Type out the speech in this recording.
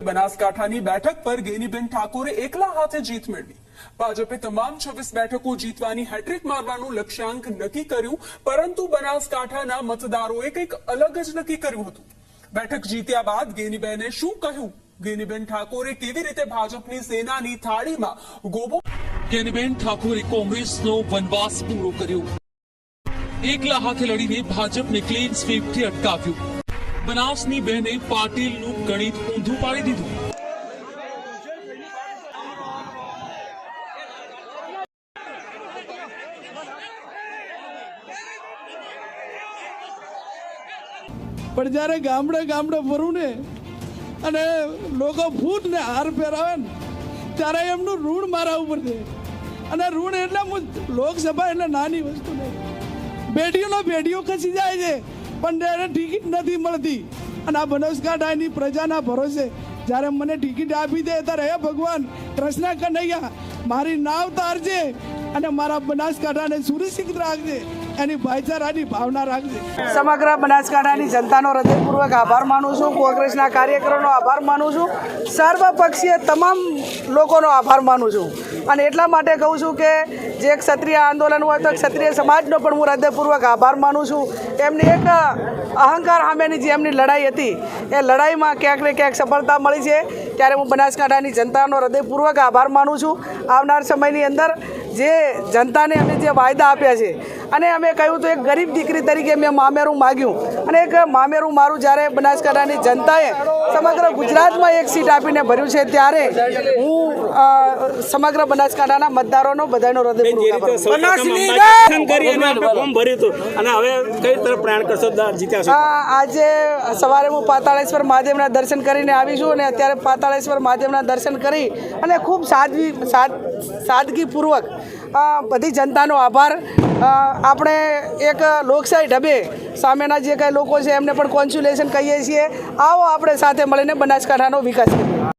બનાસકાંઠાની બેઠક પર ગેનીબેન ઠાકોરે એકલા હાથે જીત મેળવી. ભાજપે તમામ છવ્વીસ બેઠકો જીતવાની હેટ્રિક મારવાનું લક્ષ્યાંક નક્કી કર્યું, પરંતુ બનાસકાંઠાના મતદારોએ કંઈક અલગ જ નક્કી કર્યું હતું. બેઠક જીત્યા બાદ ગેનીબેને શું કહ્યું? ગેનીબેન ઠાકોરે કેવી રીતે ભાજપની સેનાની થાળીમાં ગોબો ગેનીબેન ઠાકોરે કોંગ્રેસનો વનવાસ પૂરો કર્યો. એકલા હાથે લડીને ભાજપને ક્લીન સ્વીપથી અટકાવ્યું. બનાસની બહેને પાટીલનું ગણિત ઊંધું પાડી દીધું. પણ જ્યારે ગામડે ગામડે ફરું ને, અને લોકો ફૂટ ને હાર પહેરાવે ને, ત્યારે એમનું ઋણ મારા ઉપર છે. અને ઋણ એટલે લોકસભા એટલે નાની વસ્તુ નહીં. બેટીઓનો બેટીઓ ખસી જાય છે. પણ એને ટિકિટ નથી મળતી. અને આ બનાસકાંઠાની પ્રજાના ભરોસે જ્યારે મને ટિકિટ આપી દે ત્યારે હે ભગવાન કૃષ્ણ કનૈયા, મારી નાવ તારજે અને મારા બનાસકાંઠાને સુરક્ષિત રાખજે, એની ભાઈચારાની ભાવના રાખજે. સમગ્ર બનાસકાંઠાની જનતાનો હૃદયપૂર્વક આભાર માનું છું. કોંગ્રેસના કાર્યકરોનો આભાર માનું છું. સર્વપક્ષીય તમામ લોકોનો આભાર માનું છું. અને એટલા માટે કહું છું કે જે ક્ષત્રિય આંદોલન હોય તો ક્ષત્રિય સમાજનો પણ હું હૃદયપૂર્વક આભાર માનું છું. એમની એક અહંકાર સામેની જે એમની લડાઈ હતી, એ લડાઈમાં ક્યાંક ને ક્યાંક સફળતા મળી છે. ત્યારે હું બનાસકાંઠાની જનતાનો હૃદયપૂર્વક આભાર માનું છું. આવનાર સમયની અંદર જે જનતાને અમે જે વાયદા આપ્યા છે અને અમે કહ્યું તો એક ગરીબ દીકરી તરીકે મેં મામેરું માગ્યું. અને એક મામેરું મારું જ્યારે બનાસકાંઠાની જનતાએ સમગ્ર ગુજરાતમાં એક સીટ આપીને ભર્યું છે ત્યારે હું સમગ્ર બનાસકાંઠાના મતદારોનો બધાનો હૃદય આજે સવારે હું પાતાળેશ્વર મહાદેવના દર્શન કરીને આવી છું અને અત્યારે પાતાળેશ્વર મહાદેવના દર્શન કરી અને ખૂબ સાદગી સાદ સાદગીપૂર્વક બધી જનતાનો આભાર. આપણે એક લોકશાહી ઢબે સામેના જે કાંઈ લોકો છે એમને પણ કોન્સ્યુલેશન કહીએ છીએ. આવો આપણે સાથે મળીને બનાસકાંઠાનો વિકાસ કરીએ.